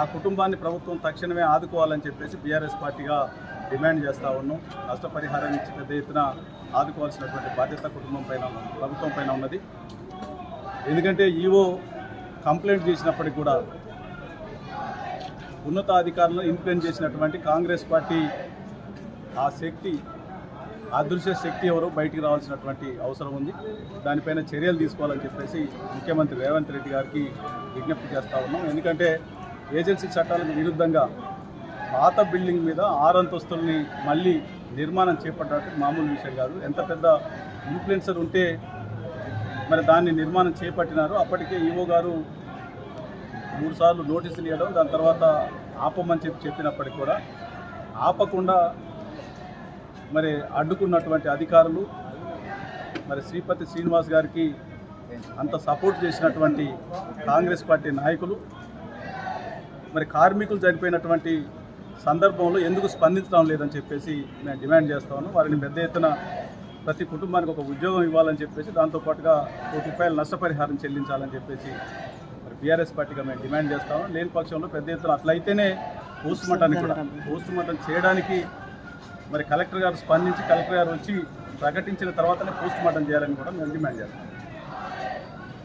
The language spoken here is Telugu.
ఆ కుటుంబాన్ని ప్రభుత్వం తక్షణమే ఆదుకోవాలని చెప్పేసి బీఆర్ఎస్ పార్టీగా డిమాండ్ చేస్తూ ఉన్నాం. నష్టపరిహారం ఇచ్చి పెద్ద ఎత్తున ఆదుకోవాల్సినటువంటి బాధ్యత కుటుంబం పైన ప్రభుత్వం పైన ఉన్నది. ఎందుకంటే ఈవో కంప్లైంట్ చేసినప్పటికి కూడా ఉన్నతాధికారులను ఇన్ఫ్లుయెన్స్ చేసినటువంటి కాంగ్రెస్ పార్టీ ఆ శక్తి అదృశ్య శక్తి ఎవరో బయటికి రావాల్సినటువంటి అవసరం ఉంది. దానిపైన చర్యలు తీసుకోవాలని చెప్పేసి ముఖ్యమంత్రి రేవంత్ రెడ్డి గారికి విజ్ఞప్తి చేస్తూ ఉన్నాం. ఎందుకంటే ఏజెన్సీ చట్టాలకు విరుద్ధంగా పాత బిల్డింగ్ మీద ఆరు అంతస్తుల్ని మళ్ళీ నిర్మాణం చేపట్టడం మామూలు విషయం కాదు. ఎంత పెద్ద ఇన్ఫ్లుయెన్సర్ ఉంటే మరి దాన్ని నిర్మాణం చేపట్టినారు అప్పటికే ఈవో గారు మూడుసార్లు నోటీసులు ఇవ్వడం దాని తర్వాత ఆపమని చెప్పి చెప్పినప్పటికి కూడా ఆపకుండా మరి అడ్డుకున్నటువంటి అధికారులు మరి శ్రీపతి శ్రీనివాస్ గారికి అంత సపోర్ట్ చేసినటువంటి కాంగ్రెస్ పార్టీ నాయకులు మరి కార్మికులు చనిపోయినటువంటి సందర్భంలో ఎందుకు స్పందించడం లేదని చెప్పేసి నేను డిమాండ్ చేస్తాను వారిని పెద్ద ఎత్తున ప్రతి కుటుంబానికి ఒక ఉద్యోగం ఇవ్వాలని చెప్పేసి దాంతోపాటుగా కోటి రూపాయల నష్టపరిహారం చెల్లించాలని చెప్పేసి మరి బీఆర్ఎస్ పార్టీగా మేము డిమాండ్ చేస్తాము లేని పక్షంలో పెద్ద ఎత్తున అట్లయితేనే పోస్ట్ మార్టానికి కూడా పోస్ట్ మార్టం చేయడానికి మరి కలెక్టర్ గారు స్పందించి కలెక్టర్ గారు వచ్చి ప్రకటించిన తర్వాతనే పోస్ట్ మార్టం చేయాలని కూడా మేము డిమాండ్ చేస్తాం.